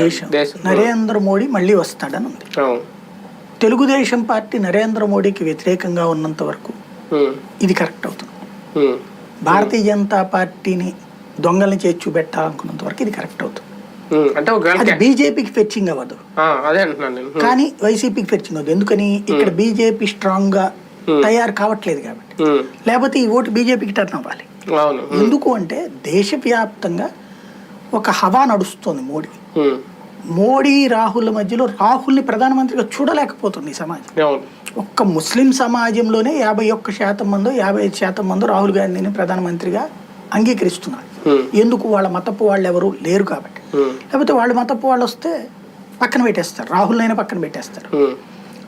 దేశం. నరేంద్ర మోడీ మళ్ళీ వస్తాడని ఉంది తెలుగుదేశం పార్టీ నరేంద్ర మోడీకి వ్యతిరేకంగా ఉన్నంత వరకు ఇది కరెక్ట్ అవుతుంది. భారతీయ జనతా పార్టీని దొంగల్ని చేర్చి చూపెట్టాలనుకున్నంత వరకు ఇది కరెక్ట్ అవుతుంది. అది బీజేపీకి ఫెచ్చింగ్ అవ్వదు. కానీ వైసీపీకి ఫెచ్చింగ్ అవ్వదు. ఎందుకని? ఇక్కడ బీజేపీ స్ట్రాంగ్గా తయారు కావట్లేదు కాబట్టి. లేకపోతే ఈ ఓటు బీజేపీకి టర్న్ అవ్వాలి. ఎందుకు అంటే దేశవ్యాప్తంగా ఒక హవా నడుస్తుంది మోడీ. మోడీ రాహుల్ మధ్యలో రాహుల్ని ప్రధానమంత్రిగా చూడలేకపోతుంది ఈ సమాజం. ఒక్క ముస్లిం సమాజంలోనే యాభై ఒక్క శాతం మందో యాభై ఐదు శాతం మందో రాహుల్ గాంధీని ప్రధానమంత్రిగా అంగీకరిస్తున్నారు. ఎందుకు? వాళ్ళ మతపు వాళ్ళు ఎవరు? లేరు కాబట్టి. లేకపోతే వాళ్ళ మతపు వాళ్ళు వస్తే పక్కన పెట్టేస్తారు. రాహుల్ అయినా పక్కన పెట్టేస్తారు.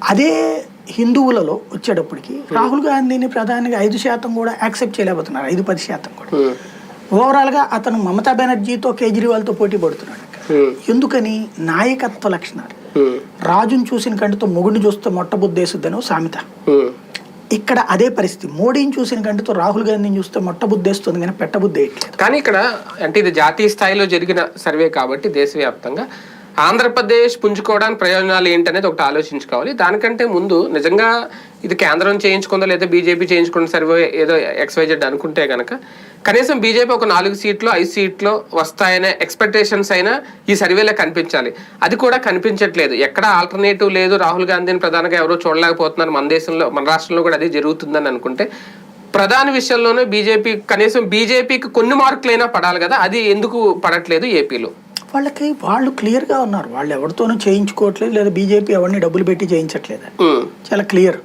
అదే హిందువులలో వచ్చేటప్పటికి రాహుల్ గాంధీని ప్రధానిగా ఐదు శాతం కూడా యాక్సెప్ట్ చేయలేకపోతున్నారు. ఐదు పది శాతం కూడా. ఓవరాల్గా అతను మమతా బెనర్జీతో కేజ్రీవాల్తో పోటీ పడుతున్నాడు. ఎందుకని? నాయకత్వ లక్షణాలు. రాజును చూసిన కంటితో మొగుడిని చూస్తే మొట్టబుద్ధేసుద్దనో సామెత. ఇక్కడ అదే పరిస్థితి. మోడీని చూసిన కంటితో రాహుల్ గాంధీని చూస్తే మొట్టబుద్ధేస్తుంది కానీ పెట్టబుద్ధి కానీ ఇక్కడ అంటే ఇది జాతీయ స్థాయిలో జరిగిన సర్వే కాబట్టి దేశవ్యాప్తంగా ఆంధ్రప్రదేశ్ పుంజుకోవడానికి ప్రయోజనాలు ఏంటనేది ఒకటి ఆలోచించుకోవాలి. దానికంటే ముందు నిజంగా ఇది కేంద్రం చేయించుకుందో లేదా బీజేపీ చేయించుకున్న సర్వే ఏదో ఎక్స్వైజెడ్ అనుకుంటే గనక కనీసం బీజేపీ ఒక నాలుగు సీట్లు ఐదు సీట్లు వస్తాయనే ఎక్స్పెక్టేషన్స్ అయినా ఈ సర్వేలో కనిపించాలి. అది కూడా కనిపించట్లేదు. ఎక్కడ ఆల్టర్నేటివ్ లేదు. రాహుల్ గాంధీని ప్రధానంగా ఎవరో చూడలేకపోతున్నారు మన దేశంలో మన రాష్ట్రంలో కూడా అదే జరుగుతుందని అనుకుంటే. ప్రధాన విషయంలోనే బీజేపీ కనీసం బీజేపీకి కొన్ని మార్కులైనా పడాలి కదా. అది ఎందుకు పడట్లేదు ఏపీలో? వాళ్ళకి వాళ్ళు క్లియర్గా ఉన్నారు. వాళ్ళు ఎవరితోనూ చేయించుకోవట్లేదు. లేదా బీజేపీ ఎవరిని డబ్బులు పెట్టి చేయించట్లేదు చాలా క్లియర్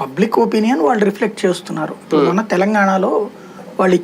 పబ్లిక్ ఒపీనియన్ వాళ్ళు రిఫ్లెక్ట్ చేస్తున్నారు. ఇప్పుడు మన తెలంగాణలో వాళ్ళు